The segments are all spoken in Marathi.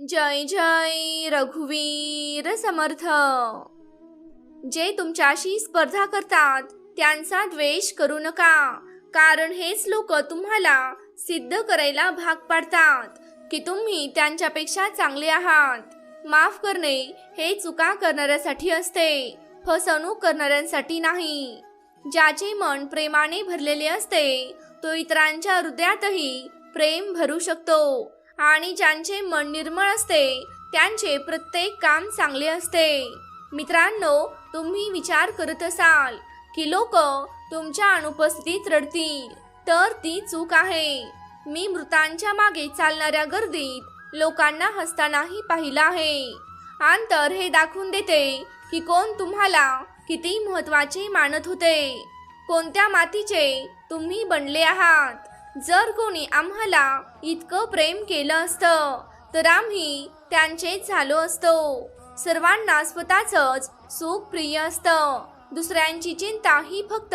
जय जय रघुवीर समर्थ. जे तुमच्याशी स्पर्धा करतात त्यांचा द्वेष करू नका. कारण हेच लोक तुम्हाला सिद्ध करायला भाग पाडतात की तुम्ही त्यांच्यापेक्षा चांगले आहात. माफ करणे हे चुका करणाऱ्यासाठी असते फसवणूक करणाऱ्यांसाठी नाही. ज्याचे मन प्रेमाने भरलेले असते तो इतरांच्या हृदयातही प्रेम भरू शकतो. आणि ज्यांचे मन निर्मळ असते त्यांचे प्रत्येक काम चांगले असते. मित्रांनो तुम्ही विचार करत असाल की लोक तुमच्या अनुपस्थितीत रडतील. तर ती चूक आहे. मी मृतांच्या मागे चालणाऱ्या गर्दीत लोकांना हसतानाही पाहिलं आहे. अंतर हे दाखवून देते की कोण तुम्हाला किती महत्त्वाचे मानत होते. कोणत्या मातीचे तुम्ही बनले आहात? जर कोणी आम्हाला इतकं प्रेम केलं असतं तर आम्ही त्यांचेच झालो असतो. सर्वांना स्वतःच सुख प्रिय असतं. दुसऱ्यांची चिंता ही फक्त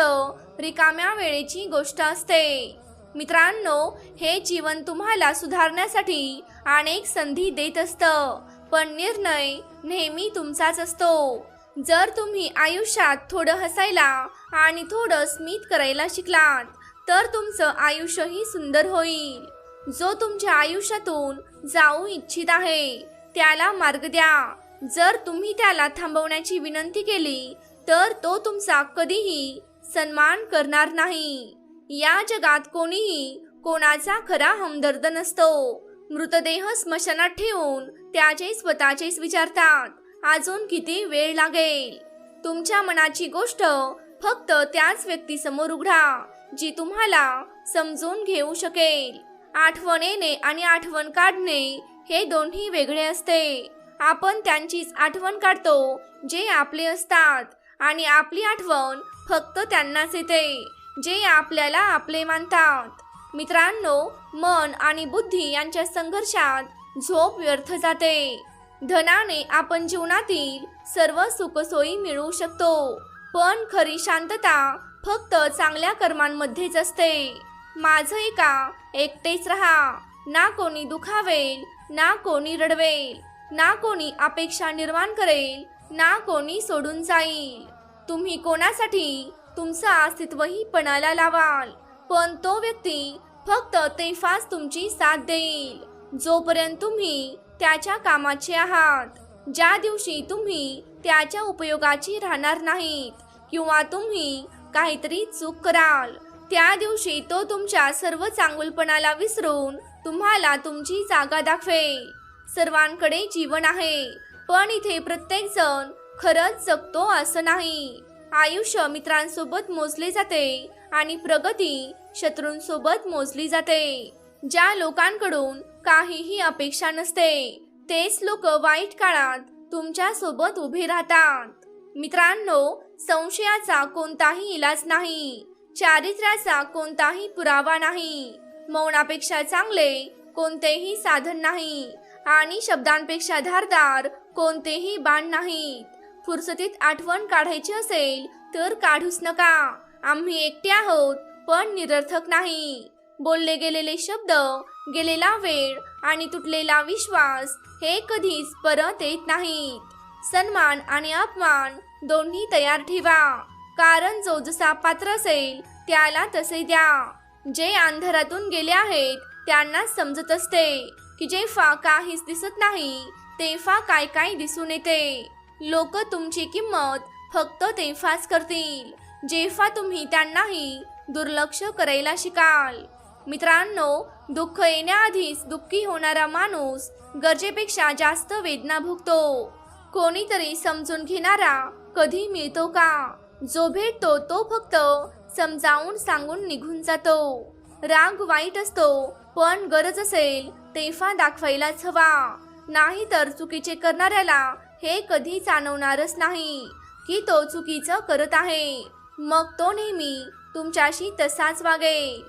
रिकाम्या वेळेची गोष्ट असते. मित्रांनो हे जीवन तुम्हाला सुधारण्यासाठी अनेक संधी देत असतं पण निर्णय नेहमी तुमचाच असतो. जर तुम्ही आयुष्यात थोडं हसायला आणि थोडं स्मित करायला शिकलात तर तुमचं आयुष्यही सुंदर होईल. जो तुमच्या आयुष्यातून जाऊ इच्छित आहे त्याला मार्ग द्या. जर तुम्ही त्याला थांबवण्याची विनंती केली तर तो तुमचा कधीही सन्मान करणार नाही. या जगात कोणीही कोणाचा खरा हमदर्द नसतो. मृतदेह स्मशानात ठेवून त्याचे स्वतःचेच विचारतात. अजून किती वेळ लागेल? तुमच्या मनाची गोष्ट फक्त त्याच व्यक्तीसमोर उघडा. जी तुम्हाला समजून घेऊ शकेल. आठवण येणे आणि आठवण काढणे हे दोन्ही वेगळे असते. आपण त्यांचीच आठवण काढतो जे आपले असतात. आणि आपली आठवण फक्त त्यांनाच येते जे आपल्याला आपले मानतात. मित्रांनो मन आणि बुद्धी यांच्या संघर्षात झोप व्यर्थ जाते. धनाने आपण जीवनातील सर्व सुखसोयी मिळवू शकतो. पण खरी शांतता फक्त चांगल्या कर्मांमध्येच असते. माझं एका एकटेच राहा. ना कोणी दुखावेल ना कोणी रडवेल ना कोणी अपेक्षा निर्माण करेल ना कोणी सोडून जाईल. तुम्ही कोणासाठी? तुमचं अस्तित्वही पणाला लावाल. पण तो व्यक्ती फक्त तेफाच तुमची साथ देईल. जोपर्यंत तुम्ही त्याच्या कामाचे आहात ज्या दिवशी तुम्ही त्याच्या उपयोगाची राहणार नाहीत किंवा तुम्ही काहीतरी चूक कराल. त्या दिवशी तो तुमच्या सर्व चांगुलपणाला विसरून तुम्हाला तुमची जागा दाखवेल. सर्वांकडे जीवन आहे. पण इथे प्रत्येक जण खरंच जगतो असं नाही. आयुष्य मित्रांसोबत मोजले जाते आणि प्रगती शत्रूंसोबत मोजली जाते. ज्या लोकांकडून काहीही अपेक्षा नसते तेच लोक वाईट काळात तुमच्यासोबत उभे राहतात. मित्रांनो संशयाचा कोणताही इलाज नाही. चारित्र्याचा कोणताही पुरावा नाही. मौनापेक्षा चांगले कोणतेही साधन नाही. आणि शब्दांपेक्षा धारदार कोणतेही बाण नाहीत. फुरसतीत आठवण काढायची असेल तर काढूच नका. आम्ही एकटे आहोत पण निरर्थक नाही. बोलले गेलेले शब्द गेलेला वेळ आणि तुटलेला विश्वास हे कधीच परत येत नाहीत. सन्मान आणि अपमान दोन्ही तयार ठेवा. कारण जो जसा पात्र असेल त्याला तसे द्या. जे अंधारातून गेले आहेत त्यांना समजत असते की जेव्हा काहीच दिसत नाही तेव्हा काय काय दिसून येते. लोक तुमची किंमत फक्त तेव्हाच करतील जेव्हा तुम्ही त्यांनाही दुर्लक्ष करायला शिकाल. मित्रांनो दुःख येण्याआधीच दुःखी होणारा माणूस गरजेपेक्षा जास्त वेदना भोगतो. कोणीतरी समजून घेणारा कधी मिळतो का? जो भेटतो तो फक्त समजावून सांगून निघून जातो. राग वाईट असतो पण गरज असेल तेफा दाखवायलाच हवा. नाही तर चुकीचे करणाऱ्याला हे कधी जाणवणारच नाही की तो चुकीचं करत आहे. मग तो नेहमी तुमच्याशी तसाच वागे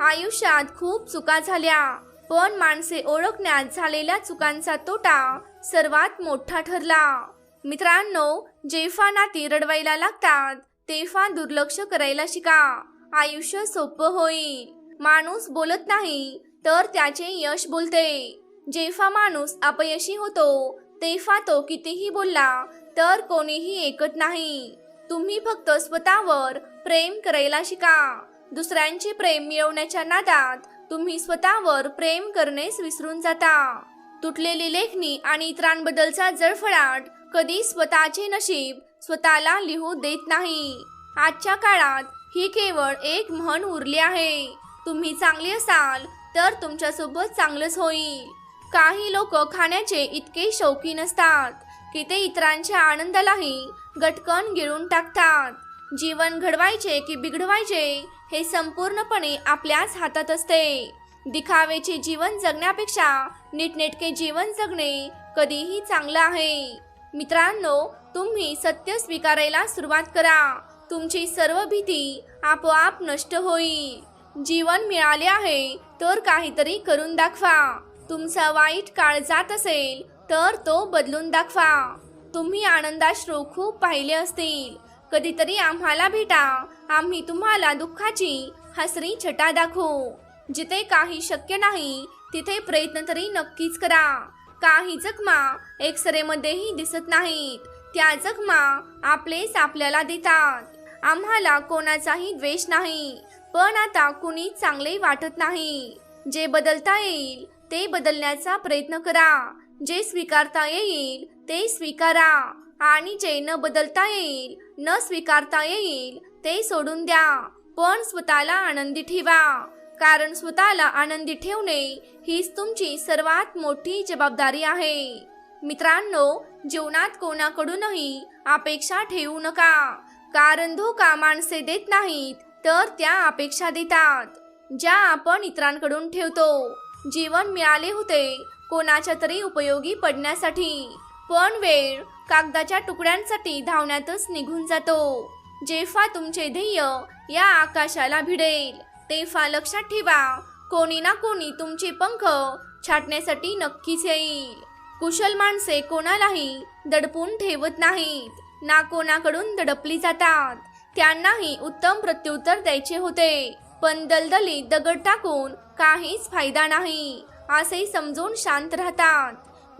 आयुष्यात खूप चुका झाल्या पण माणसे ओळखण्यात झालेल्या चुकांचा तोटा सर्वात मोठा ठरला. मित्रांनो जेफा नाती रडवायला लागतात. तेव्हा दुर्लक्ष करायला शिका. आयुष्य सोपं होईल. माणूस बोलत नाही तर त्याचे यश बोलते. जेव्हा माणूस अपयशी होतो. तेव्हा तो कितीही बोलला तर कोणीही ऐकत नाही. तुम्ही फक्त स्वतःवर प्रेम करायला शिका. दुसऱ्यांचे प्रेम मिळवण्याच्या नादात तुम्ही स्वतःवर प्रेम करणेच विसरून जाता. तुटलेली लेखणी आणि इतरांबद्दलचा जळफळाट कधी स्वतःचे नशीब स्वतःला लिहू देत नाही. आजच्या काळात ही केवळ एक म्हण उरली आहे. तुम्ही चांगले असाल तर तुमच्यासोबत चांगलंच होईल. काही लोक खाण्याचे इतके शौकीन असतात की ते इतरांच्या आनंदालाही गटकन गिळून टाकतात. जीवन घडवायचे की बिघडवायचे हे संपूर्णपणे आपल्याच हातात असते. दिखावेचे जीवन जगण्यापेक्षा नीटनेटके जीवन जगणे कधीही चांगलं आहे. मित्रांनो तुम्ही सत्य स्वीकारायला सुरुवात करा. तुमची सर्व भीती आपोआप नष्ट होईल. जीवन मिळाले आहे तर काहीतरी करून दाखवा. तुमचा वाईट काळ जात असेल तर तो बदलून दाखवा. तुम्ही आनंदाश्रू खूप पाहिले असतील. कधीतरी आम्हाला भेटा. आम्ही तुम्हाला दुःखाची हसरी छटा दाखवू. जिथे काही शक्य नाही तिथे प्रयत्न तरी नक्कीच करा. काही जखमा एक्सरेमध्येही दिसत नाहीत. त्या जखमा आपलेच आपल्याला देतात. आम्हाला कोणाचाही द्वेष नाही. पण आता कुणी चांगले वाटत नाही. जे बदलता येईल ते बदलण्याचा प्रयत्न करा. जे स्वीकारता येईल ते स्वीकारा. आणि जे न बदलता येईल न स्वीकारता येईल ते सोडून द्या. पण स्वतःला आनंदी ठेवा. कारण स्वतःला आनंदी ठेवणे हीच तुमची सर्वात मोठी जबाबदारी आहे. मित्रांनो जीवनात कोणाकडूनही अपेक्षा ठेवू नका. कारण धोका माणसे देत नाहीत तर त्या अपेक्षा देतात. ज्या आपण इतरांकडून ठेवतो जीवन मिळाले होते कोणाच्या तरी उपयोगी पडण्यासाठी. पण वेळ कागदाच्या तुकड्यांसाठी धावण्यातच निघून जातो. जेव्हा तुमचे ध्येय या आकाशाला भिडेल तेव्हा लक्षात ठेवा. कोणी ना कोणी तुमचे पंख छाटण्यासाठी नक्कीच येईल. कुशल माणसे कोणालाही दडपून ठेवत नाहीत. ना कोणाकडून दडपली जातात. त्यांनाही उत्तम प्रत्युत्तर द्यायचे होते. पण दलदलीत दगड टाकून काहीच फायदा नाही. असे समजून शांत राहतात.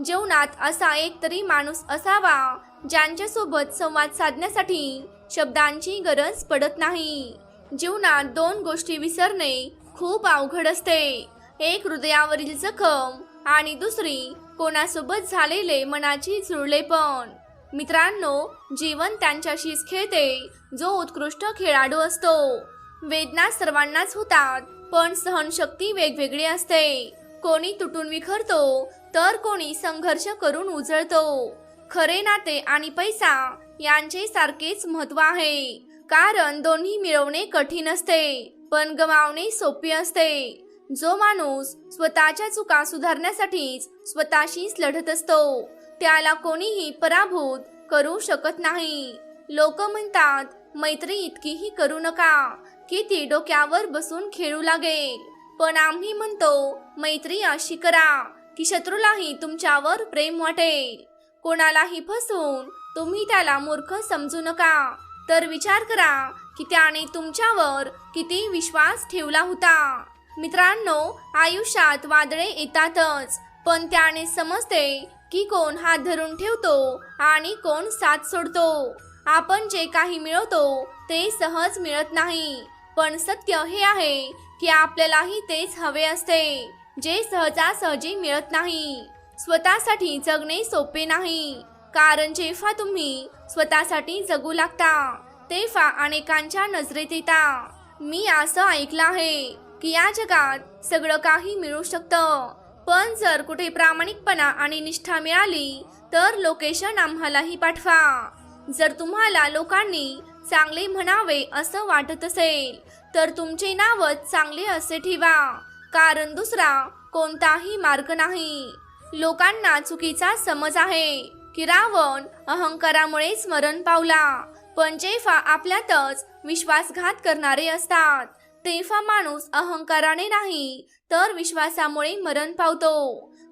जीवनात असा एक तरी माणूस असावा ज्यांच्यासोबत संवाद साधण्यासाठी शब्दांची गरज पडत नाही. जीवनात दोन गोष्टी विसरणे खूप अवघड असते. एक हृदयावरील जखम आणि दुसरी कोणासोबत झालेले मनाची जुळले पण. मित्रांनो जीवन त्यांच्याशीच खेळते जो उत्कृष्ट खेळाडू असतो. वेदना सर्वांनाच होतात पण सहनशक्ती वेगवेगळी असते. कोणी तुटून विखरतो तर कोणी संघर्ष करून उजळतो. खरे नाते आणि पैसा यांचे सारखेच महत्त्व आहे. कारण दोन्ही मिळवणे कठीण असते पण गमावणे सोपे असते. जो माणूस स्वतःच्या चुका सुधारण्यासाठीच स्वतःशीच लढत असतो त्याला कोणीही पराभूत करू शकत नाही. लोक म्हणतात मैत्री इतकीही करू नका की ती डोक्यावर बसून खेळू लागेल. पण आम्ही म्हणतो मैत्री अशी करा की शत्रूलाही तुमच्यावर प्रेम वाटेल. कोणालाही फसवून तुम्ही त्याला मूर्ख समजू नका तर विचार करा की त्याने तुमच्यावर किती विश्वास ठेवला होता. मित्रांनो आयुष्यात वादळे येतातच पण त्याने समजते की कोण हात धरून ठेवतो आणि कोण साथ सोडतो. आपण जे काही मिळवतो ते सहज मिळत नाही. पण सत्य हे आहे की आपल्यालाही तेच हवे असते जे सहजासहजी मिळत नाही. स्वतःसाठी जगणे सोपे नाही कारण जेव्हा तुम्ही स्वतःसाठी जगू लागता. तेव्हा अनेकांच्या नजरेत येता. मी असं ऐकलं आहे की या जगात सगळं काही मिळू शकतं. पण जर कुठे प्रामाणिकपणा आणि निष्ठा मिळाली तर लोकेशन आम्हालाही पाठवा. जर तुम्हाला लोकांनी चांगले म्हणावे असं वाटत असेल तर तुमचे नावच चांगले असे ठेवा. कारण दुसरा कोणताही मार्ग नाही. लोकांना चुकीचा समज आहे. की रावण अहंकारामुळेच मरण पावला. पण जेव्हा आपल्यातच विश्वासघात करणारे असतात तेव्हा माणूस अहंकाराने नाही तर विश्वासामुळे मरण पावतो.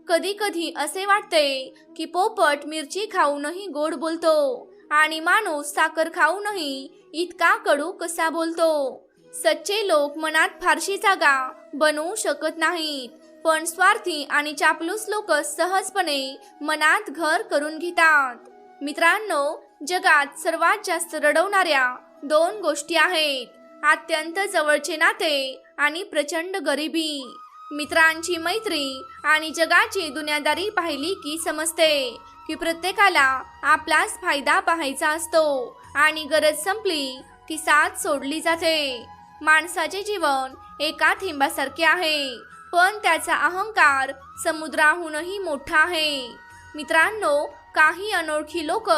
कधी कधी असे वाटते की पोपट मिरची खाऊनही गोड बोलतो आणि माणूस साखर खाऊनही इतका कडू कसा बोलतो. सच्चे लोक मनात फारशी जागा बनवू शकत नाहीत. पण स्वार्थी आणि चापलूस लोक सहजपणे मनात घर करून घेतात. मित्रांनो जगात सर्वात जास्त रडवणाऱ्या दोन गोष्टी आहेत. अत्यंत जवळचे नाते आणि प्रचंड गरिबी. मित्रांची मैत्री आणि जगाची दुनियादारी पाहिली की समजते की प्रत्येकाला आपलाच फायदा पाहायचा असतो आणि गरज संपली की साथ सोडली जाते. माणसाचे जीवन एका थेंबासारखे आहे. पण त्याचा अहंकार समुद्राहूनही मोठा आहे. मित्रांनो काही अनोळखी लोक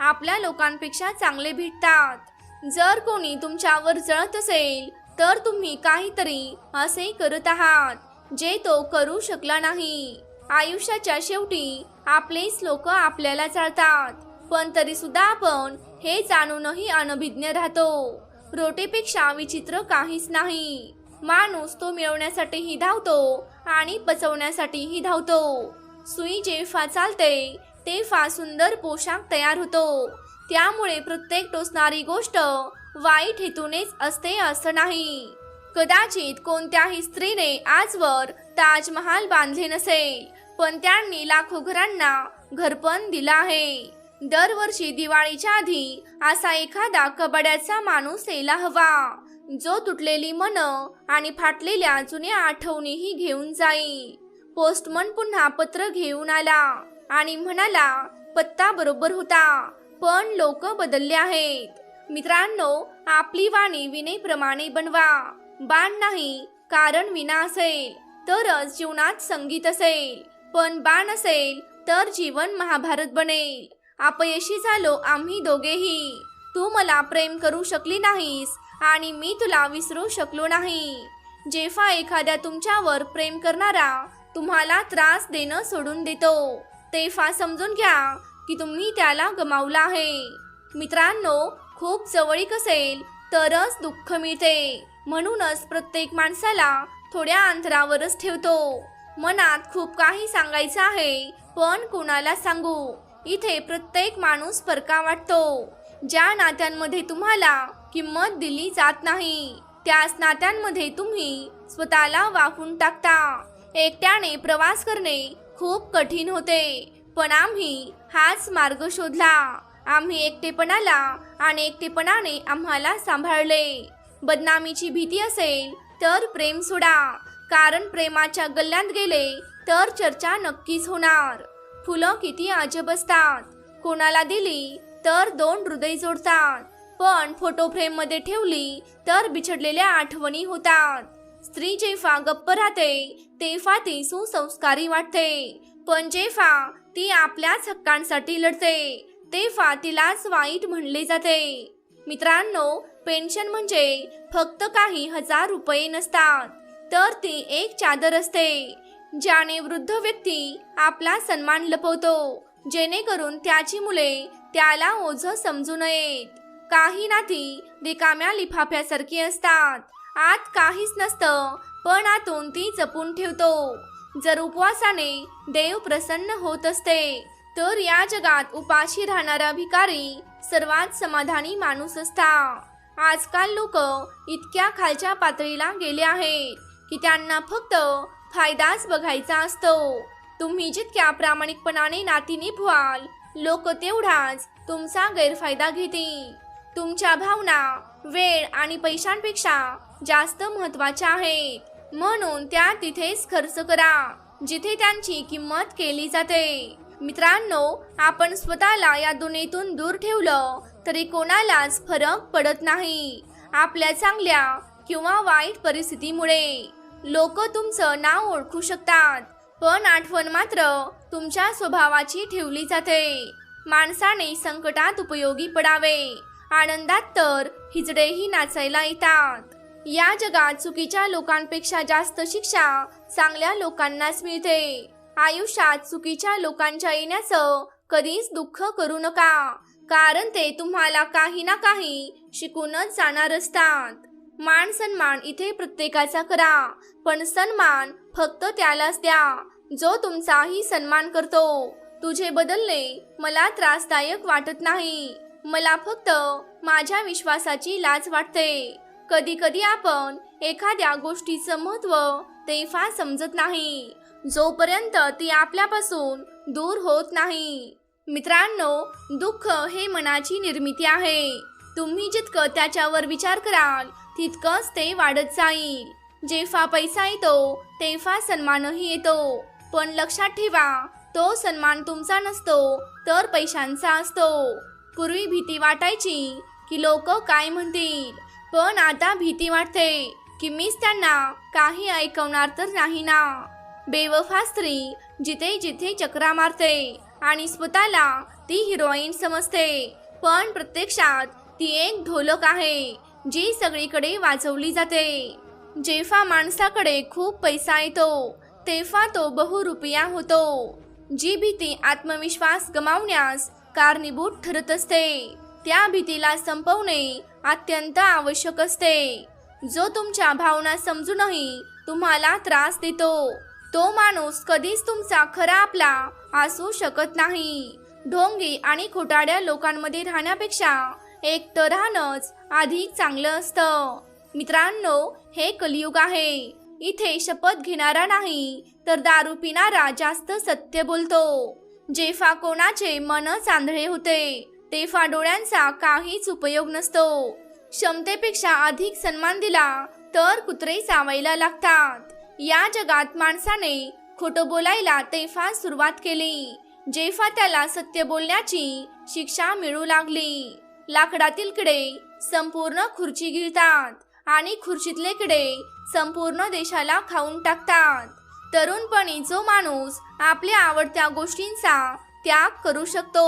आपल्या लोकांपेक्षा चांगले भेटतात. जर कोणी तुमच्यावर जळत असेल तर तुम्ही काहीतरी असे करत आहात जे तो करू शकला नाही. आयुष्याच्या शेवटी आपलेच लोक आपल्याला चालतात पण तरी सुद्धा आपण हे जाणूनही अनभिज्ञ राहतो. रोटेपेक्षा विचित्र काहीच नाही. माणूस तो मिळवण्यासाठीही धावतो आणि पचवण्यासाठीही धावतो. सुई जेव्हा चालते तेव्हा सुंदर पोशाख तयार होतो. त्यामुळे प्रत्येक टोचणारी गोष्ट वाईट हेतूनेच असते असं नाही. कदाचित कोणत्याही स्त्रीने आजवर ताजमहाल बांधले नसेल पण त्यांनी लाखो घरांना घरपण दिलं आहे. दरवर्षी दिवाळीच्या आधी असा एखादा कबड्याचा माणूस यायला हवा. जो तुटलेली मन आणि फाटलेल्या जुन्या आठवणीही घेऊन जाईल पोस्टमन पुन्हा पत्र घेऊन आला आणि म्हणाला पत्ता बरोबर होता पण लोक बदलले आहेत. मित्रांनो आपली वाणी विनेप्रमाणे बनवा. बाण नाही कारण विना असेल तरच जीवनात संगीत असेल. पण बाण असेल तर जीवन महाभारत बनेल. अपयशी झालो आम्ही दोघेही. तू मला प्रेम करू शकली नाहीस आणि मी तुला विसरू शकलो नाही. जेव्हा एखाद्या तुमच्यावर प्रेम करणारा तुम्हाला त्रास देणं सोडून देतो तेव्हा समजून घ्या की तुम्ही त्याला गमावला आहे. मित्रांनो खूप जवळीक असेल तरच दुःख मिळते. म्हणूनच प्रत्येक माणसाला थोड्या अंतरावरच ठेवतो. मनात खूप काही सांगायचं आहे पण कोणाला सांगू? इथे प्रत्येक माणूस परका वाटतो. ज्या नात्यांमध्ये तुम्हाला किंमत दिली जात नाही त्याच नात्यांमध्ये तुम्ही स्वतःला वाफून टाकता. एकट्याने प्रवास करणे खूप कठीण होते पण आम्ही हाच मार्ग शोधला. आम्ही एकटेपणाला आणि एकटेपणाने आम्हाला सांभाळले. बदनामीची भीती असेल तर प्रेम सोडा. कारण प्रेमाच्या गल्ल्यात गेले तर चर्चा नक्कीच होणार. फुलं किती अजब असतात. कोणाला दिली तर दोन हृदय जोडतात. पण फोटो फ्रेममध्ये ठेवली तर बिछडलेल्या आठवणी होतात. स्त्री जेव्हा गप्प राहते तेव्हा ती सुसंस्कारी वाटते. पण जेव्हा ती आपल्याच हक्कांसाठी लढते तेव्हा तिलाच वाईट म्हणले जाते. मित्रांनो पेन्शन म्हणजे फक्त काही हजार रुपये नसतात तर ती एक चादर असते ज्याने वृद्ध व्यक्ती आपला सन्मान लपवतो जेणेकरून त्याची मुले त्याला ओझ समजू नयेत. काही नाती रिकाम्या लिफाफ्यासारखी असतात. आत काहीच नसतं पण आतून ती जपून ठेवतो. जर उपवासाने देव प्रसन्न होत असते तर या जगात उपाशी राहणारा भिकारी सर्वात समाधानी माणूस असता. आजकाल लोक इतक्या खालच्या पातळीला गेले आहेत की त्यांना फक्त फायदाच बघायचा असतो. तुम्ही जितक्या प्रामाणिकपणाने नाती निभवाल लोक तेवढाच तुमचा गैरफायदा घेतील. तुमच्या भावना वेळ आणि पैशांपेक्षा जास्त महत्त्वाच्या आहेत. म्हणून त्या तिथेच खर्च करा जिथे त्यांची किंमत केली जाते. मित्रांनो आपण स्वतःला या दुनियेतून दूर ठेवलं तरी कोणालाच फरक पडत नाही. आपल्या चांगल्या किंवा वाईट परिस्थितीमुळे लोक तुमचं नाव ओळखू शकतात. पण आठवण मात्र तुमच्या स्वभावाची ठेवली जाते. माणसाने संकटात उपयोगी पडावे. आनंदात तर हिजडेही नाचायला येतात. या जगात चुकीच्या लोकांपेक्षा जास्त शिक्षा चांगल्या लोकांनाच मिळते. आयुष्यात चुकीच्या लोकांच्या येण्याचं कधीच दुःख करू नका. कारण ते तुम्हाला काही ना काही शिकूनच जाणार असतात. मान सन्मान इथे प्रत्येकाचा करा. पण सन्मान फक्त त्यालाच द्या. जो तुमचाही सन्मान करतो तुझे बदलणे मला त्रासदायक वाटत नाही. मला फक्त माझ्या विश्वासाची लाज वाटते. कधी कधी आपण एखाद्या गोष्टीचं महत्त्व फार समजत नाही. जोपर्यंत ती आपल्यापासून दूर होत नाही. मित्रांनो दुःख हे मनाची निर्मिती आहे. तुम्ही जितकं त्याच्यावर विचार कराल तितकंच ते वाढत जाईल. जेव्हा पैसा येतो तेव्हा सन्मानही येतो. पण लक्षात ठेवा तो सन्मान तुमचा नसतो तर पैशांचा असतो. पूर्वी भीती वाटायची की लोक काय म्हणतील पण आता भीती वाटते की मीच त्यांना काही ऐकवणार तर नाही ना. बेवफा स्त्री जिथे जिथे चक्रा मारते आणि स्वतःला ती हिरोईन समजते पण प्रत्यक्षात ती एक ढोलक आहे जी सगळीकडे वाजवली जाते. जेव्हा माणसाकडे खूप पैसा येतो तेव्हा तो बहुरुपया होतो. जी भीती आत्मविश्वास गमावण्यास कारणीभूत ठरत असते. त्या भीतीला संपवणे अत्यंत आवश्यक असते. जो तुमच्या भावना समजूनही तुम्हाला त्रास देतो. तो माणूस कधीच तुमचा खरा आपला असू शकत नाही. ढोंगी आणि खोटाड्या लोकांमध्ये राहण्यापेक्षा एकटं राहणंच अधिक चांगलं असतं. मित्रांनो हे कलियुग आहे. इथे शपथ घेणारा नाही तर दारू पिणारा जास्त सत्य बोलतो. जेफा कोणाचे मन चांदळे होते तेफा डोळ्यांचा काहीच उपयोग नसतो. क्षमतेपेक्षा अधिक सन्मान दिला तर कुत्रे चावायला लागतात. या जगात माणसाने खोटं बोलायला तेफा सुरुवात केली. जेफा त्याला सत्य बोलण्याची शिक्षा मिळू लागली. लाकडातील किडे संपूर्ण खुर्ची गिळतात. आणि खुर्चीतले किडे संपूर्ण देशाला खाऊन टाकतात. तरुणपणी जो माणूस आपल्या आवडत्या गोष्टींचा त्याग करू शकतो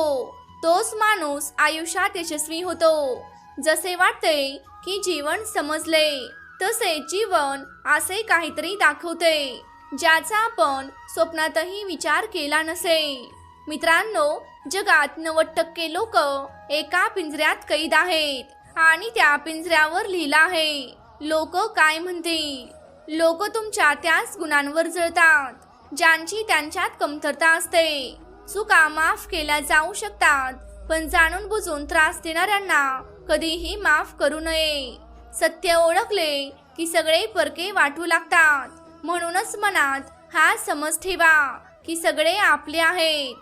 तोच माणूस आयुष्यात यशस्वी होतो. जसे वाटते की जीवन समजले तसे जीवन असे काहीतरी दाखवते ज्याचा आपण स्वप्नातही विचार केला नसे. मित्रांनो जगात नव्वद टक्के लोक एका पिंजऱ्यात कैद आहेत. आणि त्या पिंजऱ्यावर लिहिलं आहे. लोक काय म्हणतील? लोक तुमच्या त्याच गुणांवर जळतात ज्यांची त्यांच्यात कमतरता असते. चुका माफ केल्या जाऊ शकतात पण जाणून बुजून त्रास देणाऱ्यांना कधीही माफ करू नये. सत्य ओळखले की सगळे परके वाटू लागतात. म्हणूनच मनात हा समज ठेवा की सगळे आपले आहेत.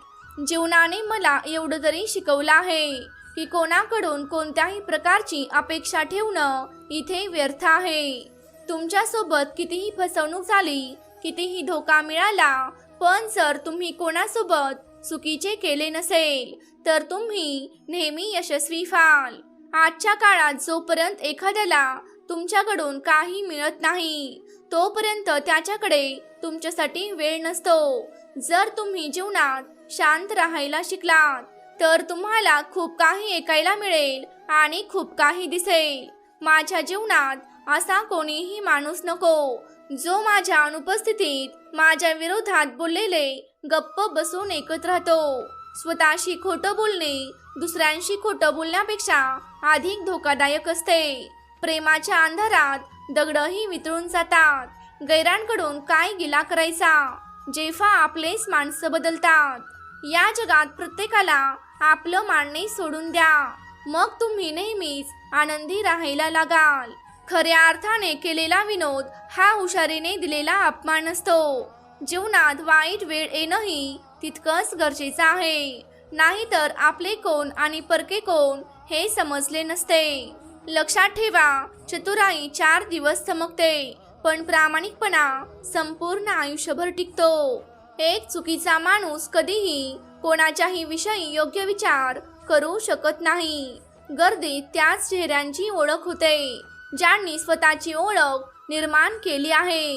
जीवनाने मला एवढं तरी शिकवलं आहे. की कोणाकडून कोणत्याही प्रकारची अपेक्षा ठेवणं इथे व्यर्थ आहे. तुमच्यासोबत कितीही फसवणूक झाली कितीही धोका मिळाला पण जर तुम्ही कोणासोबत चुकीचे केले नसेल तर तुम्ही नेहमी यशस्वी व्हाल. आजच्या काळात जोपर्यंत एखाद्याला तुमच्याकडून काही मिळत नाही तोपर्यंत त्याच्याकडे तुमच्यासाठी वेळ नसतो. जर तुम्ही जीवनात शांत राहायला शिकलात तर तुम्हाला खूप काही ऐकायला मिळेल आणि खूप काही दिसेल. माझ्या जीवनात असा कोणीही माणूस नको जो माझ्या अनुपस्थितीत माझ्या विरोधात बोललेले गप्प बसून ऐकत राहतो. स्वतःशी खोटं बोलणे दुसऱ्यांशी खोटं बोलण्यापेक्षा अधिक धोकादायक असते. प्रेमाच्या अंधारात दगडही वितळून जातात. गैरांकडून काय गिला करायचा? जेव्हा आपलेच माणसं बदलतात. या जगात प्रत्येकाला आपलं मानणे सोडून द्या. मग तुम्ही नेहमीच आनंदी राहायला लागाल. खऱ्या अर्थाने केलेला विनोद हा हुशारीने दिलेला अपमान असतो. जीवनात वाईट वेळ येणंही तितकंच गरजेचं आहे. नाहीतर आपले कोण आणि परके कोण हे समजले नसते. लक्षात ठेवा चतुराई चार दिवस चमकते पण प्रामाणिकपणा संपूर्ण आयुष्यभर टिकतो. एक चुकीचा माणूस कधीही कोणाच्याही विषयी योग्य विचार करू शकत नाही. गर्दीत त्याच चेहऱ्यांची ओळख होते ज्यांनी स्वतःची ओळख निर्माण केली आहे.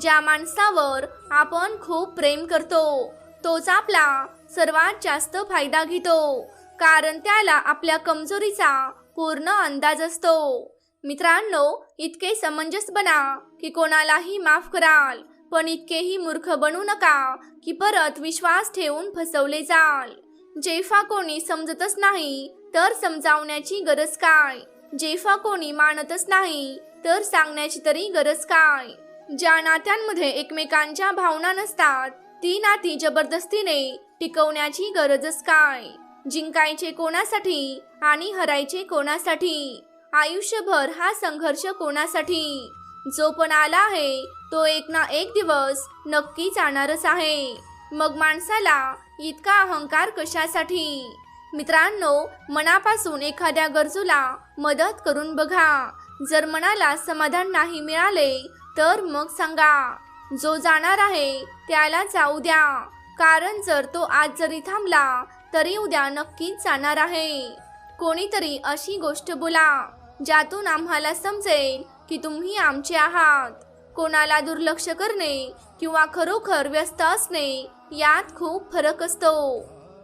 ज्या माणसावर आपण खूप प्रेम करतो तोच आपला सर्वात जास्त फायदा घेतो कारण त्याला आपल्या कमजोरीचा पूर्ण अंदाज असतो. मित्रांनो इतके समंजस बना की कोणालाही माफ कराल. पण इतकेही मूर्ख बनू नका की परत विश्वास ठेवून फसवले जाल. जेफा कोणी समजतच नाही तर समजावण्याची गरज काय? जेफा कोणी मानतच नाही तर सांगण्याची तरी गरज काय? ज्या नात्यांमध्ये एकमेकांच्या भावना नसतात ती नाती जबरदस्तीने टिकवण्याची गरजच काय? जिंकायचे कोणासाठी आणि हरायचे कोणासाठी? आयुष्यभर हा संघर्ष कोणासाठी? जो पण आला आहे तो एक ना एक दिवस नक्की जाणारच आहे. मग माणसाला इतका अहंकार कशासाठी? मित्रांनो मनापासून एखाद्या गरजूला मदत करून बघा. जर मनाला समाधान नाही मिळाले तर मग सांगा. जो जाणार आहे त्याला जाऊ द्या. कारण जर तो आज जरी थांबला तरी उद्या नक्कीच जाणार आहे. कोणीतरी अशी गोष्ट बोला ज्यातून आम्हाला समजेल की तुम्ही आमचे आहात. कोणाला दुर्लक्ष करणे किंवा खरोखर व्यस्त असणे यात खूप फरक असतो.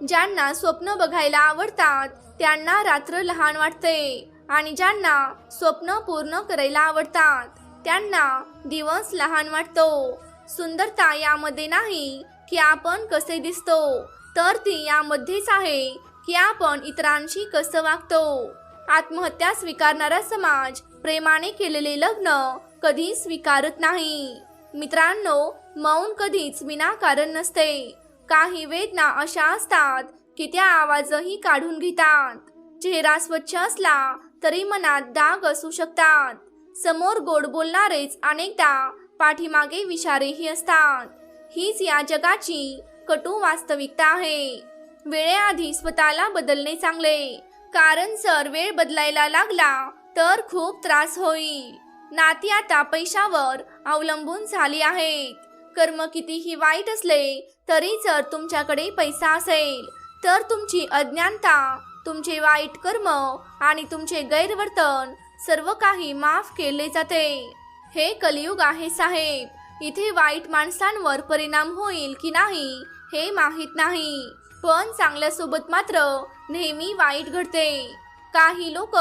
ज्यांना स्वप्न बघायला आवडतात त्यांना रात्र लहान वाटते. आणि ज्यांना स्वप्न पूर्ण करायला आवडतात त्यांना दिवस लहान वाटतो. सुंदरता यामध्ये नाही की आपण कसे दिसतो तर ती यामध्येच आहे की आपण इतरांशी कसं वागतो. आत्महत्या स्वीकारणारा समाज प्रेमाने केलेले लग्न कधी स्वीकारत नाही. मित्रांनो मौन कधीच विनाकारण नसते. काही वेदना अशा असतात की त्या आवाजही काढून घेतात. चेहरा स्वच्छ असला तरी मनात दाग असू शकतात. समोर गोड बोलणारेच अनेकदा पाठीमागे विषारेही असतात. हीच या जगाची कटू वास्तविकता आहे. वेळेआधी स्वतःला बदलणे चांगले. कारण जर वेळ बदलायला लागला तर खूप त्रास होईल. नाती आता पैशावर अवलंबून झाली आहेत. कर्म कितीही वाईट असले तरी जर तुमच्याकडे पैसा असेल तर तुमची अज्ञानता तुमचे वाईट कर्म आणि तुमचे गैरवर्तन सर्व काही माफ केले जाते. हे कलियुग आहे साहेब. इथे वाईट माणसांवर परिणाम होईल की नाही हे माहीत नाही. पण चांगल्या सोबत मात्र नेहमी वाईट घडते. काही लोक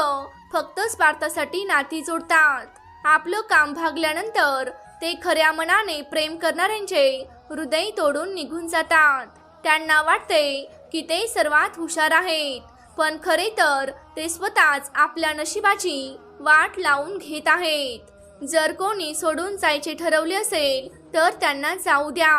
फक्त स्वार्थासाठी नाती जोडतात. आपलं काम भागल्यानंतर ते खऱ्या मनाने प्रेम करणाऱ्यांचे हृदय तोडून निघून जातात. त्यांना वाटते की ते सर्वात हुशार आहेत पण खरे तर ते स्वतःच आपल्या नशिबाची वाट लावून घेत आहेत. जर कोणी सोडून जायचे ठरवले असेल तर त्यांना जाऊ द्या.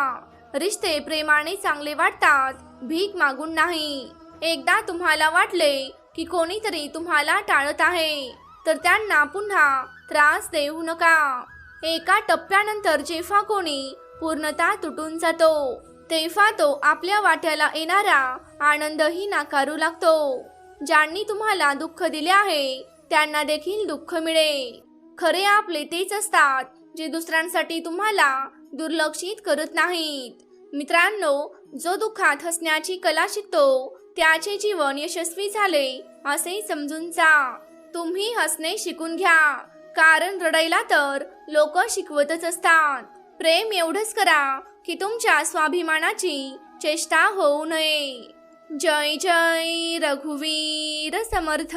रिश्ते प्रेमाने चांगले वाटतात भीक मागून नाही. एकदा तुम्हाला वाटले की कोणीतरी तुम्हाला टाळत आहे. तर त्यांना पुन्हा त्रास देऊ नका. एका टप्प्यानंतर जेव्हा कोणी पूर्णतः तुटून जातो तेव्हा तो आपल्या वाट्याला येणारा आनंदही नाकारू लागतो. ज्यांनी तुम्हाला दुःख दिले आहे त्यांना देखील दुःख मिळेल. खरे आपले तेच असतात जे दुसऱ्यांसाठी तुम्हाला दुर्लक्षित करत नाहीत. मित्रांनो जो दुःखात हसण्याची कला शिकतो त्याचे जीवन यशस्वी झाले असे समजून जा. तुम्ही हसणे शिकून घ्या. कारण रडायला तर लोक शिकवतच असतात. प्रेम एवढंच करा की तुमच्या स्वाभिमानाची चेष्टा होऊ नये. जय जय रघुवीर समर्थ.